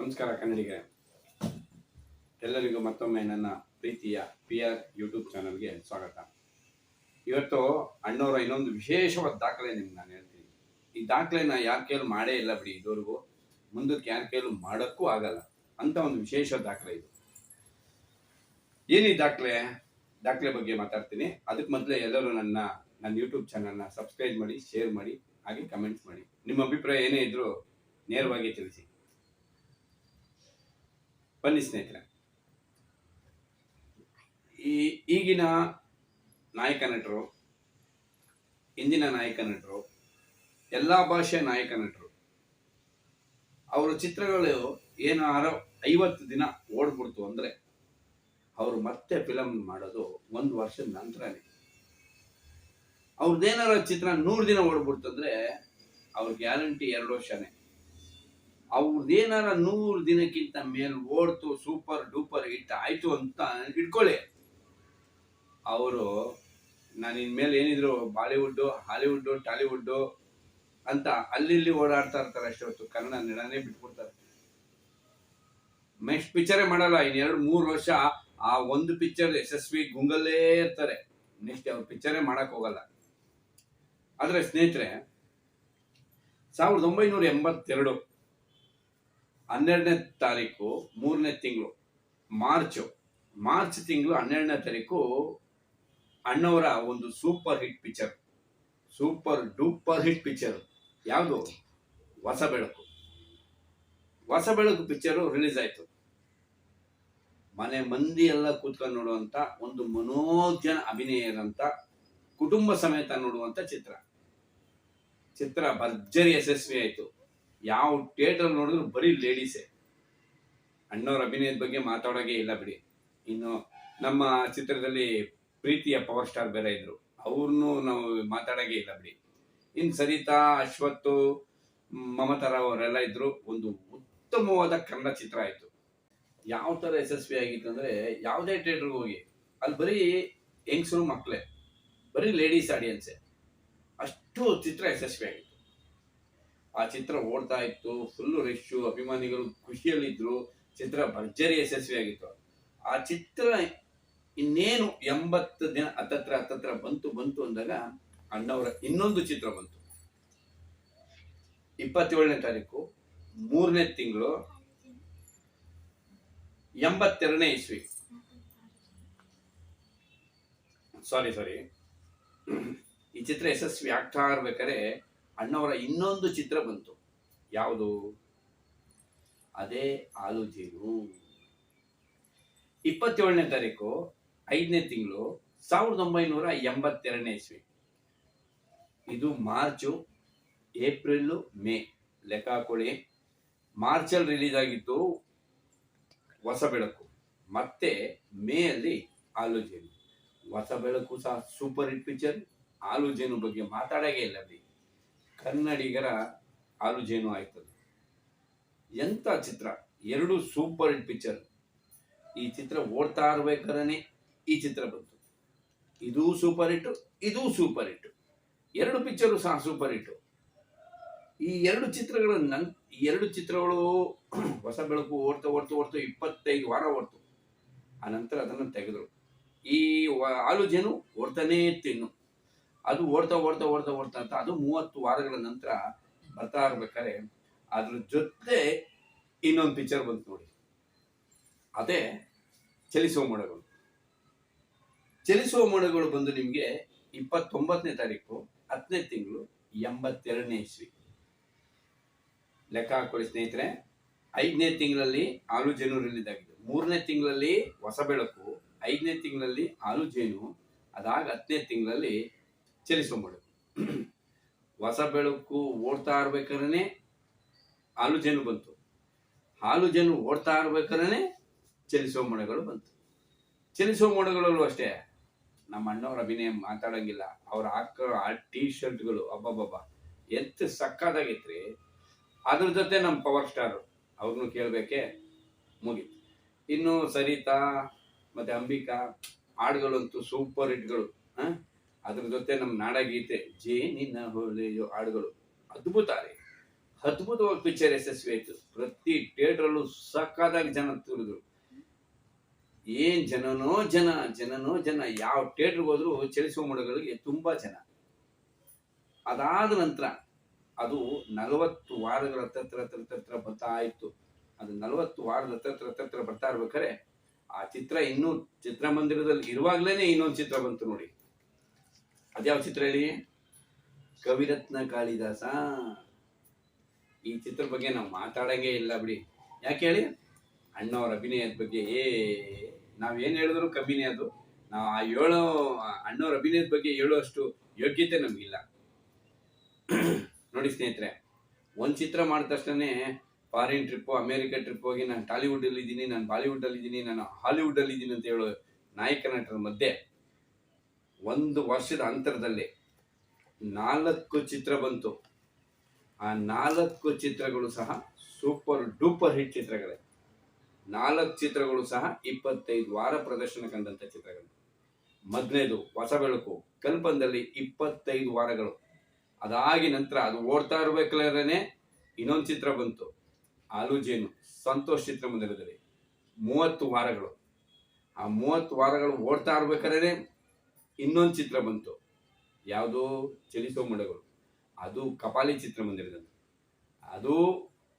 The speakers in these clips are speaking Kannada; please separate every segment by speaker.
Speaker 1: ನಮಸ್ಕಾರ ಕನ್ನಡಿಗೆ ಎಲ್ಲರಿಗೂ ಮತ್ತೊಮ್ಮೆ ನನ್ನ ಪ್ರೀತಿಯ ಪಿ ಆರ್ ಯೂಟ್ಯೂಬ್ ಚಾನಲ್ಗೆ ಸ್ವಾಗತ. ಇವತ್ತು ಅಣ್ಣವರ ಇನ್ನೊಂದು ವಿಶೇಷವಾದ ದಾಖಲೆ ನಿಮ್ಗೆ ನಾನು ಹೇಳ್ತೀನಿ. ಈ ದಾಖಲೆನ ಯಾರ ಕೈಲೂ ಮಾಡೇ ಇಲ್ಲ ಬಿಡಿ, ಇದುವರೆಗೂ ಮುಂದಕ್ಕೆ ಯಾರ ಕೈಲೂ ಮಾಡೋಕ್ಕೂ ಆಗಲ್ಲ ಅಂತ ಒಂದು ವಿಶೇಷ ದಾಖಲೆ ಇದು. ಏನೀ ದಾಖಲೆ? ದಾಖಲೆ ಬಗ್ಗೆ ಮಾತಾಡ್ತೀನಿ. ಅದಕ್ಕೆ ಮೊದಲೇ ಎಲ್ಲರೂ ನನ್ನ ನನ್ನ ಯೂಟ್ಯೂಬ್ ಚಾನಲ್ನ ಸಬ್ಸ್ಕ್ರೈಬ್ ಮಾಡಿ, ಶೇರ್ ಮಾಡಿ, ಹಾಗೆ ಕಮೆಂಟ್ಸ್ ಮಾಡಿ. ನಿಮ್ಮ ಅಭಿಪ್ರಾಯ ಏನೇ ಇದ್ರೂ ನೇರವಾಗಿ ತಿಳಿಸಿ. ಬನ್ನಿ ಸ್ನೇಹಿತರೆ. ಈ ಈಗಿನ ನಾಯಕ ನಟರು ಇಂದಿನ ನಾಯಕ ನಟರು ಎಲ್ಲ ಭಾಷೆಯ ನಾಯಕ ನಟರು ಅವರ ಚಿತ್ರಗಳು ಏನಾರ ಐವತ್ತು ದಿನ ಓಡ್ಬಿಡ್ತು ಅಂದರೆ ಅವರು ಮತ್ತೆ ಫಿಲಮ್ ಮಾಡೋದು ಒಂದು ವರ್ಷದ ನಂತರನೇ. ಅವ್ರದ್ದೇನಾರ ಚಿತ್ರ ನೂರು ದಿನ ಓಡ್ಬಿಡ್ತು ಅಂದರೆ ಅವ್ರ ಗ್ಯಾರಂಟಿ ಎರಡು ವರ್ಷನೇ. ಅವ್ರದ್ದೇನಾರ ನೂರು ದಿನಕ್ಕಿಂತ ಮೇಲ್ ಓಡ್ತು ಸೂಪರ್ ಡೂಪರ್ ಹಿಟ್ ಆಯ್ತು ಅಂತ ಇಟ್ಕೊಳ್ಳಿ. ಅವರು, ನಾನು ಇನ್ಮೇಲೆ ಏನಿದ್ರು ಬಾಲಿವುಡ್ಡು ಹಾಲಿವುಡ್ಡು ಟಾಲಿವುಡ್ಡು ಅಂತ ಅಲ್ಲಿ ಓಡಾಡ್ತಾ ಇರ್ತಾರೆ ಅಷ್ಟೇ ಹೊತ್ತು. ಕನ್ನಡ ನೆಡನೇ ಬಿಟ್ಬಿಡ್ತಾರೆ. ನೆಕ್ಸ್ಟ್ ಪಿಕ್ಚರೇ ಮಾಡಲ್ಲ ಇನ್ನೆರಡು ಮೂರು ವರ್ಷ ಆ ಒಂದು ಪಿಕ್ಚರ್ ಯಶಸ್ವಿ ಗುಂಗಲ್ಲೇ ಇರ್ತಾರೆ. ನೆಕ್ಸ್ಟ್ ಅವ್ರ ಪಿಕ್ಚರೇ ಮಾಡಕ್ ಹೋಗಲ್ಲ. ಆದ್ರೆ ಸ್ನೇಹಿತರೆ, ಸಾವಿರದ ಒಂಬೈನೂರ ಎಂಬತ್ತೆರಡು ಹನ್ನೆರಡನೇ ತಾರೀಕು, ಮೂರನೇ ತಿಂಗಳು, ಮಾರ್ಚು. ಮಾರ್ಚ್ ತಿಂಗಳು ಹನ್ನೆರಡನೇ ತಾರೀಕು ಅಣ್ಣವರ ಒಂದು super hit picture super duper hit picture ಯಾವುದು? ಹೊಸ ಬೆಳಕು ಹೊಸ ಬೆಳಕು ಪಿಕ್ಚರು ರಿಲೀಸ್ ಆಯಿತು. ಮನೆ ಮಂದಿ ಎಲ್ಲ ಕೂತ್ಕೊಂಡು ನೋಡುವಂತ ಒಂದು ಮನೋಜ್ಞನ ಅಭಿನಯ ಇರೋಂಥ ಕುಟುಂಬ ಸಮೇತ ನೋಡುವಂತ ಚಿತ್ರ. ಚಿತ್ರ ಭರ್ಜರಿ ಯಶಸ್ವಿ ಆಯ್ತು. ಯಾವ ಥಿಯೇಟರ್ ನೋಡಿದ್ರು ಬರೀ ಲೇಡೀಸೇ ಅಣ್ಣವ್ರ ಅಭಿನಯದ ಬಗ್ಗೆ ಮಾತಾಡೋಕೆ ಇಲ್ಲ ಬಿಡಿ. ಇನ್ನು ನಮ್ಮ ಚಿತ್ರದಲ್ಲಿ ಪ್ರೀತಿಯ ಪವರ್ ಸ್ಟಾರ್ ಬೇರೆ ಇದ್ರು. ಅವ್ರನ್ನೂ ನಾವು ಮಾತಾಡೋಕೆ ಇಲ್ಲ ಬಿಡಿ. ಇನ್ನು ಸರಿತಾ, ಅಶ್ವತ್ತು, ಮಮತಾ ಅವರೆಲ್ಲ ಇದ್ರು. ಒಂದು ಉತ್ತಮವಾದ ಕನ್ನಡ ಚಿತ್ರ ಆಯ್ತು. ಯಾವ ಥರ ಯಶಸ್ವಿ ಆಗಿತ್ತು ಅಂದ್ರೆ ಯಾವುದೇ ಥಿಯೇಟ್ರಿಗೆ ಹೋಗಿ, ಅಲ್ಲಿ ಬರೀ ಹೆಂಗಸರು ಮಕ್ಕಳೇ, ಬರೀ ಲೇಡೀಸ್ ಆಡಿಯನ್ಸೇ ಅಷ್ಟು ಚಿತ್ರ ಯಶಸ್ವಿ ಆಗಿತ್ತು. ಆ ಚಿತ್ರ ಓಡ್ತಾ ಇತ್ತು ಫುಲ್ಲು ರಶ್ಶು ಅಭಿಮಾನಿಗಳು ಖುಷಿಯಲ್ಲಿದ್ರು, ಚಿತ್ರ ಭರ್ಜರಿ ಯಶಸ್ವಿಯಾಗಿತ್ತು. ಆ ಚಿತ್ರ ಇನ್ನೇನು ಎಂಬತ್ತು ದಿನ ಹತ್ತತ್ರ ಹತ್ತತ್ರ ಬಂತು ಬಂತು ಅಂದಾಗ ಅಣ್ಣವರ ಇನ್ನೊಂದು ಚಿತ್ರ ಬಂತು. ಇಪ್ಪತ್ತೇಳನೇ ತಾರೀಕು, ಮೂರನೇ ತಿಂಗಳು, ಎಂಬತ್ತೆರಡನೇ ಇಸ್ವಿ. ಸಾರಿ ಸಾರಿ ಈ ಚಿತ್ರ ಯಶಸ್ವಿ ಆಗ್ತಾ ಇರ್ಬೇಕಾದ್ರೆ ಅಣ್ಣವರ ಇನ್ನೊಂದು ಚಿತ್ರ ಬಂತು. ಯಾವುದು? ಅದೇ ಆಲು ಜೇನು ಇಪ್ಪತ್ತೇಳನೇ ತಾರೀಕು, ಐದನೇ ತಿಂಗಳು, ಸಾವಿರದ ಒಂಬೈನೂರ ಎಂಬತ್ತೆರಡನೇ ಇಸ್ವಿ. ಇದು ಮಾರ್ಚು ಏಪ್ರಿಲ್ ಮೇ. ಲೆಕ್ಕ ಹಾಕೊಳ್ಳಿ. ಮಾರ್ಚಲ್ಲಿ ರಿಲೀಸ್ ಆಗಿತ್ತು ಹೊಸ ಬೆಳಕು. ಮತ್ತೆ ಮೇ ಅಲ್ಲಿ ಆಲೋಚನೆ ಹೊಸ ಬೆಳಕು ಸಹ ಸೂಪರ್ ಹಿಟ್ ಪಿಕ್ಚರ್. ಆಲೋಚನೆ ಬಗ್ಗೆ ಮಾತಾಡೋಕೆ ಇಲ್ಲ ಬಿಡಿ ಕನ್ನಡಿಗರ ಆಲುಜೇನು ಆಯ್ತದೆ. ಎಂತ ಚಿತ್ರ? ಎರಡು ಸೂಪರ್ ಹಿಟ್ ಪಿಕ್ಚರ್ ಈ ಚಿತ್ರ ಓಡ್ತಾ ಇರ್ಬೇಕಾದ್ರೆ ಈ ಚಿತ್ರ ಬಂತು. ಇದು ಸೂಪರ್ ಹಿಟ್ ಇದು ಸೂಪರ್ ಹಿಟ್ ಎರಡು ಪಿಕ್ಚರು ಸಹ ಸೂಪರ್ ಹಿಟ್ ಈ ಎರಡು ಚಿತ್ರಗಳ ನನ್ ಎರಡು ಚಿತ್ರಗಳು ಹೊಸ ಬೆಳಕು ಓಡ್ತಾ ಓಡ್ತಾ, ಓಡ್ತು ಇಪ್ಪತ್ತೈದು ವಾರ ಓಡ್ತು. ಆ ನಂತರ ಅದನ್ನು ತೆಗೆದರು. ಈ ಆಲೋಚನೆ ಓಡ್ತಾನೇ ಇತ್ತು ಇನ್ನು. ಅದು ಓಡ್ತಾ ಓಡ್ತಾ ಓಡ್ತಾ ಓಡ್ತಾ ಅಂತ ಅದು ಮೂವತ್ತು ವಾರಗಳ ನಂತರ ಬರ್ತಾ ಇರ್ಬೇಕಾದ್ರೆ ಅದ್ರ ಜೊತೆ ಇನ್ನೊಂದು ಪಿಕ್ಚರ್ ಬಂತು ನೋಡಿ. ಅದೇ ಚಲಿಸುವ ಮೋಡಗಳು ಚಲಿಸುವ ಮೋಡಗಳು ಬಂದು ನಿಮಗೆ ಇಪ್ಪತ್ತೊಂಬತ್ತನೇ ತಾರೀಕು, ಹತ್ತನೇ ತಿಂಗಳು, ಎಂಬತ್ತೆರಡನೇ ಇಸ್ವಿ. ಲೆಕ್ಕ ಹಾಕೊಳ್ಳಿ ಸ್ನೇಹಿತರೆ. ಐದನೇ ತಿಂಗಳಲ್ಲಿ ಆಲು ಜೇನು ಆಗಿದೆ ಮೂರನೇ ತಿಂಗಳಲ್ಲಿ ಹೊಸ ಬೆಳಕು ಐದನೇ ತಿಂಗಳಲ್ಲಿ ಆಲು ಜೇನು, ಅದಾಗ ಹತ್ತನೇ ತಿಂಗಳಲ್ಲಿ ಚಲಿಸುವ ಮೋಡ ಹೊಸ ಬೆಳಕು ಓಡ್ತಾ ಇರ್ಬೇಕಾದ್ರೆ ಹಾಲು ಜನು ಬಂತು. ಹಾಲು ಜನು ಓಡ್ತಾ ಇರ್ಬೇಕಾದ್ರೆ ಚಲಿಸೋ ಮೋಡಗಳು ಬಂತು. ಚಲಿಸೋ ಮೋಡಗಳಲ್ಲೂ ಅಷ್ಟೇ, ನಮ್ಮ ಅಣ್ಣವ್ರ ಅಭಿನಯ ಮಾತಾಡಂಗಿಲ್ಲ. ಅವ್ರು ಹಾಕೋ ಆ ಟೀ ಶರ್ಟ್ಗಳು ಅಬ್ಬಬ್ಬಬ್ಬ ಎಂತ ಸಕ್ಕದಾಗಿತ್ರಿ ಅದ್ರ ಜೊತೆ ನಮ್ಮ ಪವರ್ ಸ್ಟಾರ್ ಅವ್ರನ್ನೂ ಕೇಳಬೇಕೆ ಮುಗೀತು. ಇನ್ನು ಸರಿತಾ, ಮತ್ತೆ ಅಂಬಿಕಾ, ಹಾಡುಗಳಂತೂ ಸೂಪರ್ ಹಿಟ್ಗಳು ಆ? ಅದ್ರ ಜೊತೆ ನಮ್ಮ ನಾಡಗೀತೆ ಜೇನಿನ ಹೊಳೆಯೋ ಹಾಡುಗಳು. ಅದ್ಭುತ ರೀ. ಅದ್ಭುತವಾಗಿ ಪಿಕ್ಚರ್ ಯಶಸ್ವಿ ಆಯ್ತು. ಪ್ರತಿ ಥಿಯೇಟ್ರಲ್ಲೂ ಸಕ್ಕದಾಗಿ ಜನ ತುರಿದ್ರು. ಏನ್ ಜನನೋ ಜನ ಜನನೋ ಜನ, ಯಾವ ಥಿಯೇಟರ್ಗೆ ಹೋದ್ರು ಚಲಿಸುವ ಮೂಡಗಳಿಗೆ ತುಂಬಾ ಜನ. ಅದಾದ ನಂತರ ಅದು ನಲವತ್ತು ವಾರಗಳ ತರ ಹತ್ರ ಬರ್ತಾ ಇತ್ತು. ಅದು ನಲವತ್ತು ವಾರದ ಹತ್ತತ್ರ ಹತ್ರ ಬರ್ತಾ ಇರ್ಬೇಕಾರೆ ಆ ಚಿತ್ರ ಇನ್ನೂ ಚಿತ್ರಮಂದಿರದಲ್ಲಿ ಇರುವಾಗ್ಲೇನೆ ಇನ್ನೊಂದು ಚಿತ್ರ ಬಂತು ನೋಡಿ. ಅದ್ಯಾವ ಚಿತ್ರ ಹೇಳಿ? ಕವಿರತ್ನ ಕಾಳಿದಾಸ. ಈ ಚಿತ್ರ ಬಗ್ಗೆ ನಾವು ಮಾತಾಡಂಗೆ ಇಲ್ಲ ಬಿಡಿ. ಯಾಕೆ ಹೇಳಿ? ಅಣ್ಣವ್ರ ಅಭಿನಯದ ಬಗ್ಗೆ. ಏ ನಾವೇನ್ ಹೇಳಿದ್ರು ಕಮ್ಮಿನೇ ಅದು. ನಾವು ಆ ಹೇಳೋ ಅಣ್ಣವ್ರ ಅಭಿನಯದ ಬಗ್ಗೆ ಹೇಳೋಷ್ಟು ಯೋಗ್ಯತೆ ನಮಗಿಲ್ಲ. ನೋಡಿ ಸ್ನೇಹಿತರೆ, ಒಂದು ಚಿತ್ರ ಮಾಡಿದ ತಕ್ಷಣ ಫಾರಿನ್ ಟ್ರಿಪ್ ಅಮೇರಿಕಾ ಟ್ರಿಪ್ ಹೋಗಿ ನಾನು ಟಾಲಿವುಡ್ ಅಲ್ಲಿ ಇದ್ದೀನಿ ನಾನು ಬಾಲಿವುಡ್ ಅಲ್ಲಿ ಇದ್ದೀನಿ ನಾನು ಹಾಲಿವುಡ್ ಅಲ್ಲಿ ಇದ್ದೀನಿ ಅಂತ ಹೇಳೋ ನಾಯಕ, ನಟರ ಮಧ್ಯೆ ಒಂದು ವರ್ಷದ ಅಂತರದಲ್ಲಿ ನಾಲ್ಕು ಚಿತ್ರ ಬಂತು. ಆ ನಾಲ್ಕು ಚಿತ್ರಗಳು ಸಹ ಸೂಪರ್ ಡೂಪರ್ ಹಿಟ್ ಚಿತ್ರಗಳೇ. ನಾಲ್ಕು ಚಿತ್ರಗಳು ಸಹ ಇಪ್ಪತ್ತೈದು ವಾರ ಪ್ರದರ್ಶನ ಕಂಡಂತ ಚಿತ್ರಗಳು. ಮೊದಲನೇದು ಹೊಸ ಬೆಳಕು ಕಲ್ಪನದಲ್ಲಿ ಇಪ್ಪತ್ತೈದು ವಾರಗಳು. ಅದಾಗಿ ನಂತರ ಅದು ಓಡ್ತಾ ಇರ್ಬೇಕಾದ್ರೆ ಇನ್ನೊಂದು ಚಿತ್ರ ಬಂತು. ಆಲೂಜೇನು ಸಂತೋಷ್ ಚಿತ್ರಮಂದಿರದಲ್ಲಿ ಮೂವತ್ತು ವಾರಗಳು. ಆ ಮೂವತ್ತು ವಾರಗಳು ಓಡ್ತಾ ಇರ್ಬೇಕಾದ್ರೆ ಇನ್ನೊಂದು ಚಿತ್ರ ಬಂತು. ಯಾವುದು ಚಲಿಸೋ ಮಡಗಳು ಅದು ಕಪಾಲಿ ಚಿತ್ರಮಂದಿರದಲ್ಲಿ ಅದು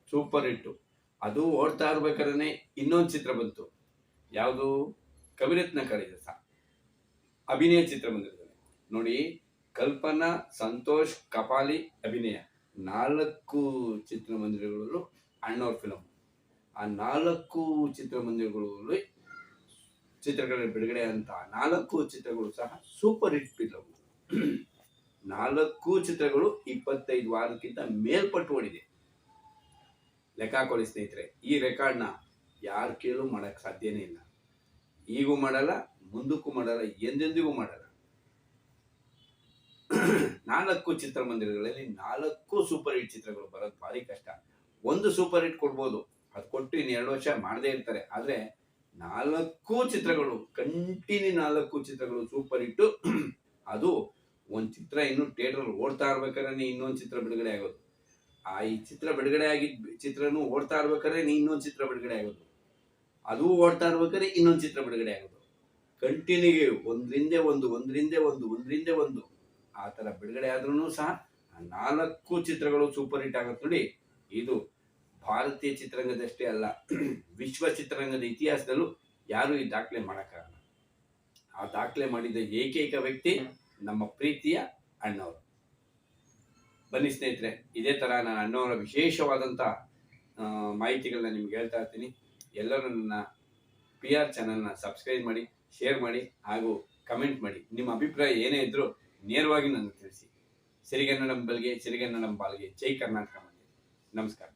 Speaker 1: ಸೂಪರ್ ಹಿಟ್ಟು. ಅದು ಓಡ್ತಾ ಇರ್ಬೇಕಾದ್ರೆ ಇನ್ನೊಂದು ಚಿತ್ರ ಬಂತು. ಯಾವುದು? ಕವಿರತ್ನ ಕಾಳಿದಾಸ. ಅಭಿನಯ ಚಿತ್ರ ಚಿತ್ರಮಂದಿರದಲ್ಲಿ ನೋಡಿ, ಕಲ್ಪನಾ, ಸಂತೋಷ್, ಕಪಾಲಿ, ಅಭಿನಯ. ನಾಲ್ಕು ಚಿತ್ರಮಂದಿರಗಳಲ್ಲೂ ಅಣ್ಣವ್ರ ಫಿಲಮ್ ಆ ನಾಲ್ಕು ಚಿತ್ರಮಂದಿರಗಳಲ್ಲಿ ಚಿತ್ರಗಳ ಬಿಡುಗಡೆ ಅಂತ ನಾಲ್ಕು ಚಿತ್ರಗಳು ಸಹ ಸೂಪರ್ ಹಿಟ್ ಫಿಲಮ್ ನಾಲ್ಕು ಚಿತ್ರಗಳು ಇಪ್ಪತ್ತೈದು ವಾರಕ್ಕಿಂತ ಮೇಲ್ಪಟ್ಟು ಓಡಿದೆ ಲೆಕ್ಕ ಕೊಡಿ ಸ್ನೇಹಿತರೆ, ಈ ರೆಕಾರ್ಡ್ನ ಯಾರು ಕೇಳು ಮಾಡಕ್ ಸಾಧ್ಯನೇ ಇಲ್ಲ. ಈಗೂ ಮಾಡಲ್ಲ, ಮುಂದಕ್ಕೂ ಮಾಡಲ್ಲ, ಎಂದೆಂದಿಗೂ ಮಾಡಲ್ಲ. ನಾಲ್ಕು ಚಿತ್ರಮಂದಿರಗಳಲ್ಲಿ ನಾಲ್ಕು ಸೂಪರ್ ಹಿಟ್ ಚಿತ್ರಗಳು ಬರೋದು ಭಾರಿ ಕಷ್ಟ. ಒಂದು ಸೂಪರ್ ಹಿಟ್ ಕೊಡ್ಬೋದು. ಅದು ಕೊಟ್ಟು ಇನ್ನು ಎರಡು ವರ್ಷ ಮಾಡದೇ ಇರ್ತಾರೆ. ಆದ್ರೆ ನಾಲ್ಕು ಚಿತ್ರಗಳು, ಕಂಟಿನ್ಯೂ ನಾಲ್ಕು ಚಿತ್ರಗಳು ಸೂಪರ್ ಹಿಟ್ಟು. ಅದು ಒಂದು ಚಿತ್ರ ಇನ್ನು ಥಿಯೇಟರ್ ಓಡ್ತಾ ಇರ್ಬೇಕಾದ್ರೆ ಇನ್ನೊಂದು ಚಿತ್ರ ಬಿಡುಗಡೆ ಆಗೋದು. ಆ ಈ ಚಿತ್ರ ಬಿಡುಗಡೆ ಆಗಿದ್ ಚಿತ್ರನು ಓಡ್ತಾ ಇರ್ಬೇಕಾದ್ರೆ ಇನ್ನೊಂದು ಚಿತ್ರ ಬಿಡುಗಡೆ ಆಗೋದು. ಅದು ಓಡ್ತಾ ಇರ್ಬೇಕಾದ್ರೆ ಇನ್ನೊಂದು ಚಿತ್ರ ಬಿಡುಗಡೆ ಆಗೋದು. ಕಂಟಿನ್ಯೂ ಒಂದ್ರಿಂದೆ ಒಂದು ಒಂದ್ರಿಂದೆ ಒಂದು ಒಂದ್ರಿಂದೆ ಒಂದು ಆ ಥರ ಬಿಡುಗಡೆ ಆದ್ರೂ ಸಹ ನಾಲ್ಕು ಚಿತ್ರಗಳು ಸೂಪರ್ ಹಿಟ್ ಆಗುತ್ತೆ ನೋಡಿ. ಇದು ಭಾರತೀಯ ಚಿತ್ರರಂಗದಷ್ಟೇ ಅಲ್ಲ, ವಿಶ್ವ ಚಿತ್ರರಂಗದ ಇತಿಹಾಸದಲ್ಲೂ ಯಾರು ಈ ದಾಖಲೆ ಮಾಡೋಕ್ಕಾಗಲ್ಲ. ಆ ದಾಖಲೆ ಮಾಡಿದ ಏಕೈಕ ವ್ಯಕ್ತಿ ನಮ್ಮ ಪ್ರೀತಿಯ ಅಣ್ಣವರು. ಬನ್ನಿ ಸ್ನೇಹಿತರೆ, ಇದೇ ತರ ನಾನು ಅಣ್ಣವರ ವಿಶೇಷವಾದಂಥ ಮಾಹಿತಿಗಳನ್ನ ನಿಮ್ಗೆ ಹೇಳ್ತಾ ಇರ್ತೀನಿ. ಎಲ್ಲರೂ ನನ್ನ ಪಿ ಆರ್ ಚಾನಲ್ನ ಸಬ್ಸ್ಕ್ರೈಬ್ ಮಾಡಿ ಶೇರ್ ಮಾಡಿ, ಹಾಗೂ ಕಮೆಂಟ್ ಮಾಡಿ. ನಿಮ್ಮ ಅಭಿಪ್ರಾಯ ಏನೇ ಇದ್ರೂ ನೇರವಾಗಿ ನನಗೆ ತಿಳಿಸಿ. ಸಿರಿಗನ್ನಡಂ ಬಲ್ಗೆ, ಸಿರಿಗನ್ನಡಂ ಬಾಲ್ಗೆ, ಜೈ ಕರ್ನಾಟಕ ಮಂದಿ ನಮಸ್ಕಾರ.